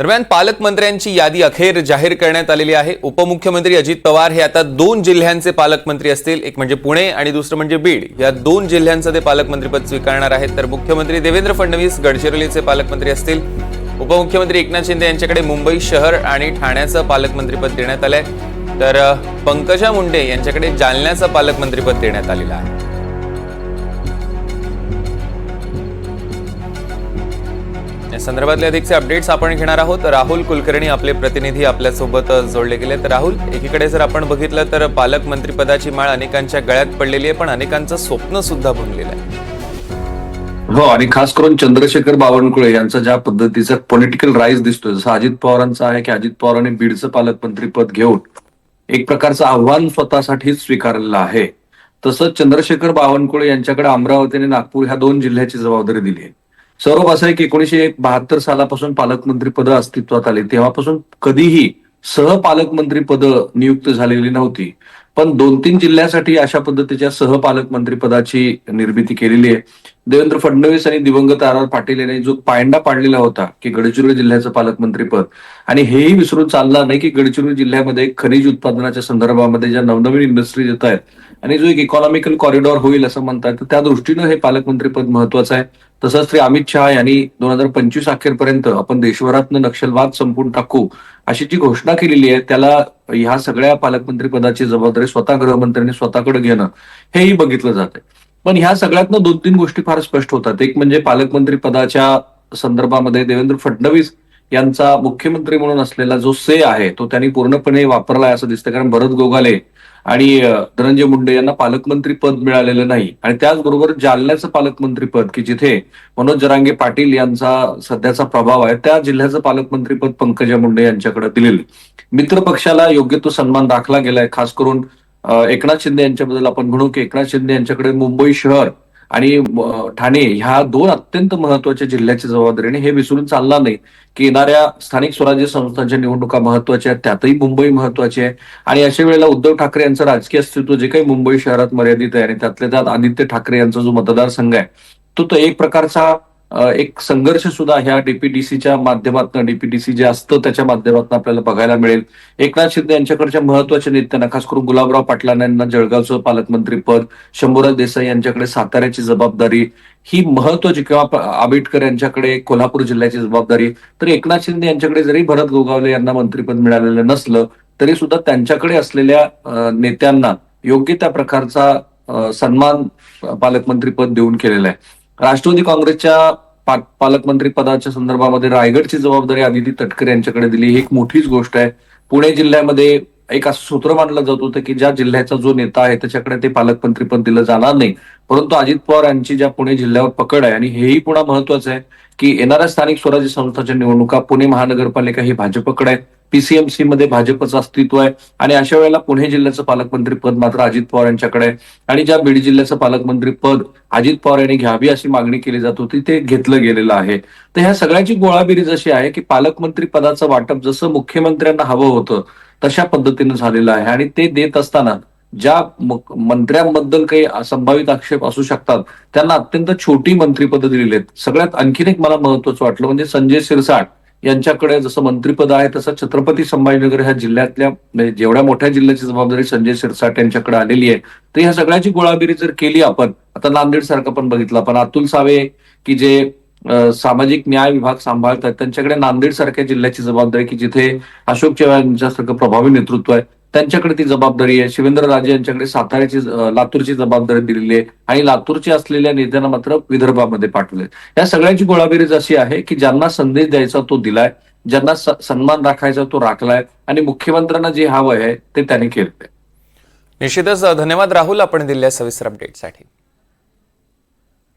दरम्यान पालकमंत्र्यांची यादी अखेर जाहीर करण्यात आलेली आहे. उपमुख्यमंत्री अजित पवार हे आता दोन जिल्ह्यांचे पालकमंत्री असतील. एक म्हणजे पुणे आणि दुसरं म्हणजे बीड. या दोन जिल्ह्यांचं ते पालकमंत्रीपद स्वीकारणार आहेत. तर मुख्यमंत्री देवेंद्र फडणवीस गडचिरोलीचे पालकमंत्री असतील. उपमुख्यमंत्री एकनाथ शिंदे यांच्याकडे मुंबई शहर आणि ठाण्याचं पालकमंत्रीपद देण्यात आलंय. तर पंकजा मुंडे यांच्याकडे जालन्याचं पालकमंत्रीपद देण्यात आलेलं आहे. या संदर्भातले अधिकचे अपडेट्स आपण घेणार आहोत. राहुल कुलकर्णी आपले प्रतिनिधी आपल्यासोबत जोडले गेले तर राहुल एकीकडे जर आपण बघितलं तर पालकमंत्रीपदाची माळ अनेकांच्या गळ्यात पडलेली आहे पण अनेकांचं स्वप्न सुद्धा भुंगलेलं आहे. हो आणि खास करून चंद्रशेखर बावनकुळे यांचा ज्या पद्धतीचा पॉलिटिकल राईज दिसतोय जसं अजित पवारांचा आहे की अजित पवारांनी बीडचं पालकमंत्रीपद घेऊन एक प्रकारचं आव्हान स्वतःसाठीच स्वीकारलेलं आहे. तसंच चंद्रशेखर बावनकुळे यांच्याकडे अमरावती आणि नागपूर ह्या दोन जिल्ह्याची जबाबदारी दिली आहे. स्वरूप असं आहे की एकोणीशे बहात्तर सालापासून पालकमंत्री पद अस्तित्वात आले. तेव्हापासून कधीही सहपालकमंत्री पद नियुक्त झालेली नव्हती. पण दोन तीन जिल्ह्यासाठी अशा पद्धतीच्या सहपालकमंत्री पदाची निर्मिती केलेली आहे. देवेंद्र फडणवीस आणि दिवंगत आर आर पाटील यांनी जो पायंडा पाडलेला होता की गडचिरोली जिल्ह्याचं पालकमंत्रीपद आणि हेही विसरून चालणार नाही की गडचिरोली जिल्ह्यामध्ये खनिज उत्पादनाच्या संदर्भामध्ये ज्या नवनवीन इंडस्ट्रीज येत आहेत आणि जो एक इकॉनॉमिकल कॉरिडॉर होईल असं म्हणतात तर त्या दृष्टीनं हे पालकमंत्रीपद महत्वाचं आहे. तसंच श्री अमित शहा यांनी दोन हजार पंचवीस अखेरपर्यंत आपण देशभरातनं नक्षलवाद संपून टाकू अशी जी घोषणा केलेली आहे त्याला ह्या सगळ्या पालकमंत्री पदाची जबाबदारी स्वतः गृहमंत्र्यांनी स्वतःकडे घेणं हेही बघितलं जात पण ह्या सगळ्यातनं दोन तीन गोष्टी फार स्पष्ट होतात. एक म्हणजे पालकमंत्री पदाच्या संदर्भामध्ये देवेंद्र फडणवीस यांचा मुख्यमंत्री म्हणून असलेला जो से आहे तो त्यांनी पूर्णपणे वापरला आहे असं दिसतं कारण भरत गोगाले आणि धनंजय मुंडे यांना पालकमंत्री पद मिळालेलं नाही. आणि त्याचबरोबर जालन्याचं पालकमंत्री पद की जिथे मनोज जरांगे पाटील यांचा सध्याचा प्रभाव आहे त्या जिल्ह्याचं पालकमंत्री पद पंकजा मुंडे यांच्याकडे दिलेलं मित्र पक्षाला योग्य तो सन्मान दाखला गेलाय खास करून एकनाथ शिंदे यांच्याबद्दल आपण म्हणू की एकनाथ शिंदे यांच्याकडे मुंबई शहर आणि ठाणे ह्या दोन अत्यंत महत्त्वाच्या जिल्ह्याची जबाबदारीने आणि हे विसरून चालणार नाही की येणाऱ्या स्थानिक स्वराज्य संस्थांच्या निवडणुका महत्त्वाच्या आहेत त्यातही मुंबई महत्वाची आहे. आणि अशा वेळेला उद्धव ठाकरे यांचं राजकीय अस्तित्व जे काही मुंबई शहरात मर्यादित आहे आणि त्यातल्या त्यात आदित्य ठाकरे यांचा जो मतदारसंघ आहे तो तो एक प्रकारचा एक संघर्ष सुद्धा ह्या डीपीडीसीच्या माध्यमातून डीपीडीसी जे असतं त्याच्या माध्यमातून आपल्याला बघायला मिळेल. एकनाथ शिंदे यांच्याकडच्या महत्त्वाच्या नेत्यांना खास करून गुलाबराव पाटलांना यांना जळगावचं पालकमंत्री पद शंभूराज देसाई यांच्याकडे साताऱ्याची जबाबदारी ही महत्वाची किंवा आंबेडकर यांच्याकडे कोल्हापूर जिल्ह्याची जबाबदारी. तर एकनाथ शिंदे यांच्याकडे जरी भरत गोगावले यांना मंत्रीपद मिळालेलं नसलं तरी सुद्धा त्यांच्याकडे असलेल्या नेत्यांना योग्य त्या प्रकारचा सन्मान पालकमंत्रीपद देऊन केलेला आहे. राष्ट्रवादी काँग्रेसच्या पालकमंत्री पदाच्या संदर्भामध्ये रायगडची जबाबदारी आदिती तटकरे यांच्याकडे दिली. ही एक मोठीच गोष्ट आहे. पुणे जिल्ह्यामध्ये एक असं सूत्र मानलं जात होतं की ज्या जिल्ह्याचा जो नेता आहे त्याच्याकडे ते पालकमंत्री पण दिलं जाणार नाही. परंतु अजित पवार यांची ज्या पुणे जिल्ह्यावर पकड आहे आणि हेही पुन्हा महत्वाचं आहे की येणाऱ्या स्थानिक स्वराज्य संस्थांच्या निवडणुका पुणे महानगरपालिका ही भाजपकडे आहे. पीसीएमसी मध्ये भाजपचं अस्तित्व आहे. आणि अशा वेळेला पुणे जिल्ह्याचं पालकमंत्री पद मात्र अजित पवार यांच्याकडे आहे. आणि ज्या बीड जिल्ह्याचं पालकमंत्री पद अजित पवार यांनी घ्यावी अशी मागणी केली जात होती ते घेतलं गेलेलं आहे. तर ह्या सगळ्याची गोळाबिरीज अशी आहे की पालकमंत्री पदाचं वाटप जसं मुख्यमंत्र्यांना हवं होतं तशा पद्धतीनं झालेलं आहे. आणि ते देत असताना ज्या मंत्र्यांबद्दल काही संभावित आक्षेप असू शकतात त्यांना अत्यंत छोटी मंत्रीपद दिलेली आहेत. सगळ्यात आणखीन एक मला महत्वाचं वाटलं म्हणजे संजय सिरसाट यांच्याकडे जसं मंत्रिपद आहे तसं छत्रपती संभाजीनगर ह्या जिल्ह्यातल्या म्हणजे जेवढ्या मोठ्या जिल्ह्याची जबाबदारी संजय सिरसाट यांच्याकडे आलेली आहे तर ह्या सगळ्याची गोळाबिरी जर केली आपण आता नांदेड सारखं पण बघितलं आपण अतुल सावे की जे सामाजिक न्याय विभाग सांभाळतात. त्यांच्याकडे नांदेड सारख्या जिल्ह्याची जबाबदारी की जिथे अशोक चव्हाण यांच्यासारखं प्रभावी नेतृत्व आहे त्यांच्याकडे ती जबाबदारी आहे. शिवेंद्र राजे यांच्याकडे साताऱ्याची लातूरची जबाबदारी दिलेली आहे आणि लातूरची असलेल्या नेत्यांना मात्र विदर्भामध्ये पाठवले या सगळ्यांची गोळाबेरीज अशी आहे की ज्यांना संदेश द्यायचा तो दिलाय ज्यांना सन्मान राखायचा तो राखलाय आणि मुख्यमंत्र्यांना जे हवं आहे ते त्यांनी केलंय. निश्चितच धन्यवाद राहुल आपण दिलेल्या सविस्तर अपडेटसाठी